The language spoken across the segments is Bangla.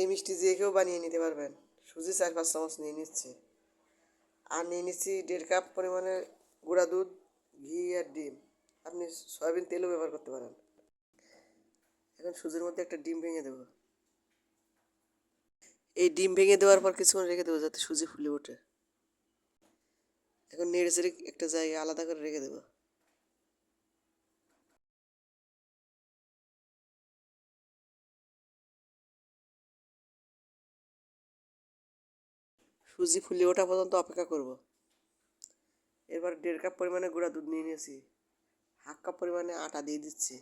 এই মিষ্টি যে কেউ বানিয়ে নিতে পারবেন। সুজি, চার, পাঁচ চামচ নিয়ে নিচ্ছি। আর নিয়ে নিচ্ছি দেড় কাপ পরিমাণে গুঁড়া দুধ, ঘি আর ডিম। আপনি সয়াবিন তেলও ব্যবহার করতে পারেন। এখন সুজির মধ্যে একটা ডিম ভেঙে দেবো। এই ডিম ভেঙে দেওয়ার পর কিছুক্ষণ রেখে দেবো যাতে সুজি ফুলে ওঠে। এখন নেড়ে চেড়ে একটা জায়গায় আলাদা করে রেখে দেবো। সুজি ফুলে ওঠা পর্যন্ত অপেক্ষা করব। এবার দেড় কাপ পরিমাণে গুঁড়া দুধ নিয়ে নিয়েছি। হাফ কাপ পরিমাণে আটা দিয়ে দিচ্ছি।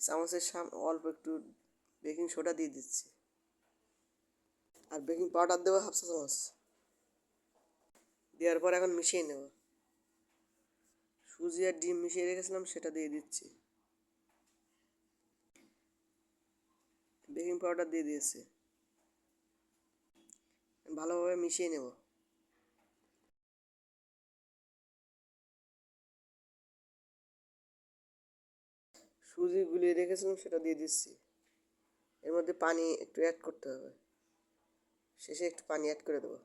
চামচের সাম অল্প একটু বেকিং সোডা দিয়ে দিচ্ছি। আর বেকিং পাউডার দেবো হাফ চা চামচ। দেওয়ার পর এখন মিশিয়ে নেব। সুজি আর ডিম মিশিয়ে রেখেছিলাম, সেটা দিয়ে দিচ্ছি। বেকিং পাউডার দিয়ে দিয়েছি। ভালোভাবে মিশিয়ে নেব। সুজি গুলিয়ে রেখেছিলাম, সেটা দিয়ে দিচ্ছি। এর মধ্যে পানি একটু অ্যাড করতে হবে। শেষে একটু পানি অ্যাড করে দেবো।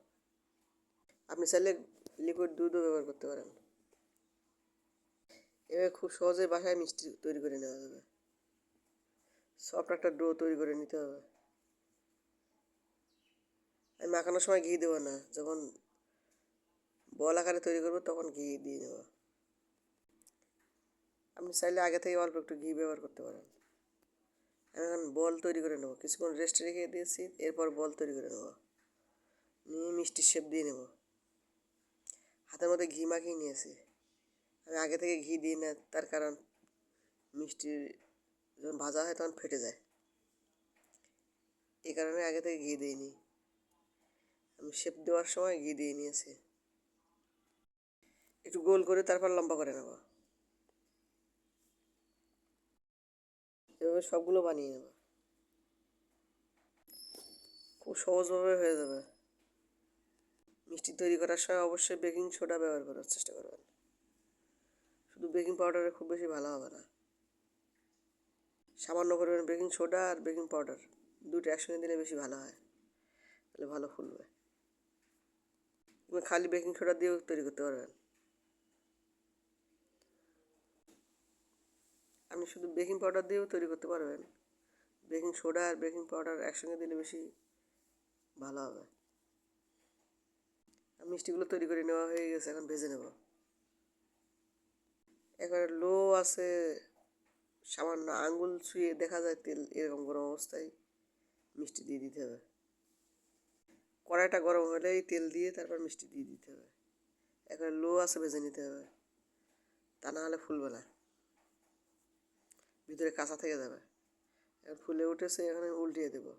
আপনি চাইলে লিকুইড দুধও ব্যবহার করতে পারেন। এভাবে খুব সহজে বাসায় মিষ্টি তৈরি করে নেওয়া যাবে। সফট একটা ডো তৈরি করে নিতে হবে। আমি মাখানোর সময় ঘি দেবো না। যখন বল আকারে তৈরি করব, তখন ঘি দিয়ে নেব আপনি চাইলে আগে থেকে অল্প একটু ঘি ব্যবহার করতে পারেন। আমি এখন বল তৈরি করে নেব। কিছুক্ষণ রেস্ট রেখে দিয়েছি, এরপর বল তৈরি করে নেব। নিয়ে মিষ্টির শেপ দিয়ে নেব। হাতের মধ্যে ঘি মাখিয়ে নিয়েছি। আমি আগে থেকে ঘি দিই না, তার কারণ মিষ্টি যখন ভাজা হয় তখন ফেটে যায়। এই কারণে আগে থেকে ঘি দিইনি। আমি শেপ দেওয়ার সময় ঘি দিয়ে নিয়েছি। একটু গোল করে তারপর লম্বা করে নেব। এভাবে সবগুলো বানিয়ে নেব। খুব সহজভাবে হয়ে যাবে। মিষ্টি তৈরি করার সময় অবশ্যই বেকিং সোডা ব্যবহার করার চেষ্টা করবেন। শুধু বেকিং পাউডারে খুব বেশি ভালো হবে না। সামান্য পরিমাণ বেকিং সোডা আর বেকিং পাউডার দুটো একসঙ্গে দিলে বেশি ভালো হয়। তাহলে ভালো ফুলবে। তুমি খালি বেকিং সোডা দিয়েও তৈরি করতে পারবেন আপনি শুধু বেকিং পাউডার দিয়েও তৈরি করতে পারবেন বেকিং সোডা আর বেকিং পাউডার একসঙ্গে দিলে বেশি ভালো হবে। মিষ্টিগুলো তৈরি করে নেওয়া হয়ে গেছে, এখন ভেজে নেব। এবার লো আছে, সামান্য আঙ্গুল ছুঁয়ে দেখা যায় তেল, এরকম গরম অবস্থায় মিষ্টি দিয়ে দিতে হবে। কড়াইটা গরম হলেই তেল দিয়ে তারপর মিষ্টি দিয়ে দিতে হবে। একেবারে লো আছে ভেজে নিতে হবে। তা না হলে ফুলবে না। ভিতরে কাঁচা থেকে যাবে। এখন ফুলে উঠেছে, এখানে উল্টিয়ে দেবো।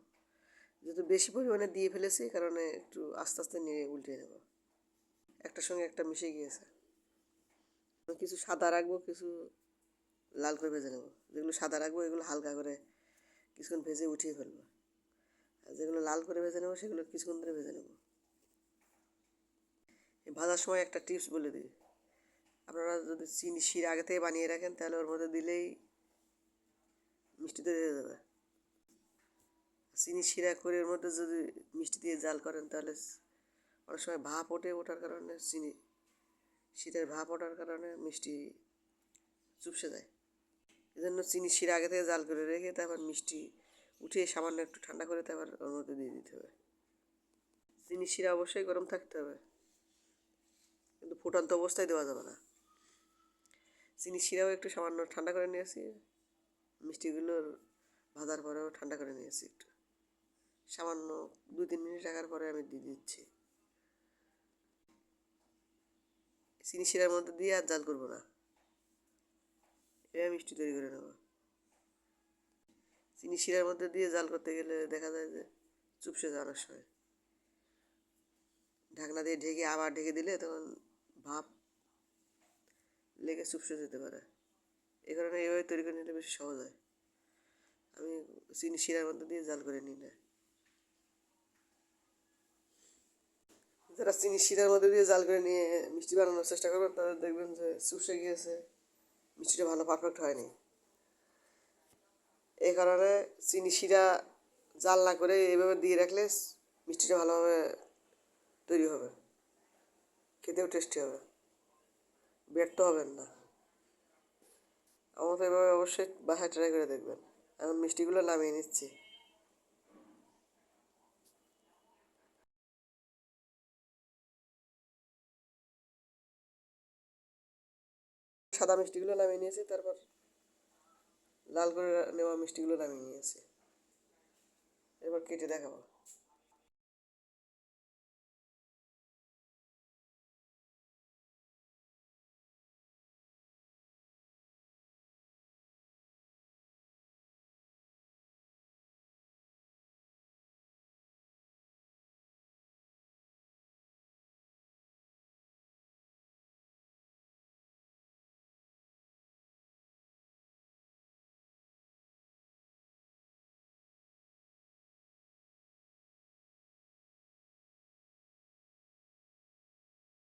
যেহেতু বেশি পরিমাণে দিয়ে ফেলেছি কারণে একটু আস্তে আস্তে নিয়ে উল্টিয়ে নেব। একটার সঙ্গে একটা মিশে গিয়েছে। কিছু সাদা রাখব, কিছু লাল করে ভেজে নেব। যেগুলো সাদা রাখব, এগুলো হালকা করে কিছুক্ষণ ভেজে উঠিয়ে ফেলব। আর যেগুলো লাল করে ভেজে নেব, সেগুলো কিছুক্ষণ ধরে ভেজে নেব। ভাজার সময় একটা টিপস বলে দিই। আপনারা যদি চিনি, শিরা আগে থেকে বানিয়ে রাখেন, তাহলে ওর মধ্যে দিলেই মিষ্টি হয়ে যাবে চিনি, শিরা করে ওর মধ্যে যদি মিষ্টি দিয়ে জাল করেন, তাহলে অনেক সময় ভাপ ওঠে ওঠার কারণে চিনি শীতের ভাপ ওঠার কারণে মিষ্টি চুপসে যায়। এই জন্য চিনি, শিরা আগে থেকে জাল করে রেখে তারপর মিষ্টি উঠিয়ে সামান্য একটু ঠান্ডা করে তারপর ওর মধ্যে দিয়ে দিতে হবে। চিনি শিরা অবশ্যই গরম থাকতে হবে। কিন্তু ফুটন্ত অবস্থায় দেওয়া যাবে না। চিনি শিরাও একটু সামান্য ঠান্ডা করে নিয়েছি মিষ্টিগুলোর ভাজার পরেও ঠান্ডা করে নিয়েছি একটু। সামান্য দু তিন মিনিট রাখার পরে আমি দিয়ে দিচ্ছি। চিনি শিরার মধ্যে দিয়ে আর জাল করব না। এবার মিষ্টি তৈরি করে নেব। চিনি শিরার মধ্যে দিয়ে জাল করতে গেলে দেখা যায় যে চুপসে যায় অনেক সময় ঢাকনা দিয়ে ঢেকে আবার ঢেকে দিলে তখন ভাপ লেগে চুপসে যেতে পারে। এই কারণে এইভাবে তৈরি করে নিলে বেশি সহজ হয়। আমি চিনি শিরার মধ্যে দিয়ে জাল করে নিই না যারা চিনি শিরার মধ্যে দিয়ে জাল করে নিয়ে মিষ্টি বানানোর চেষ্টা করবেন, তাদের দেখবেন যে চুপসে গিয়েছে। মিষ্টিটা ভালো পারফেক্ট হয়নি। এই কারণে চিনি শিরা জাল না করে এইভাবে দিয়ে রাখলে মিষ্টিটা ভালোভাবে তৈরি হবে। খেতেও টেস্টি হবে। ব্যর্থ হবেন না। আমার তো এভাবে অবশ্যই বাসায় ট্রাই করে দেখবেন। এখন মিষ্টিগুলো নামিয়ে নিচ্ছি। সাদা মিষ্টিগুলো নামিয়ে নিয়েছি, তারপর লাল করে নেওয়া মিষ্টিগুলো নামিয়ে নিয়েছি এবার কেটে দেখাবো।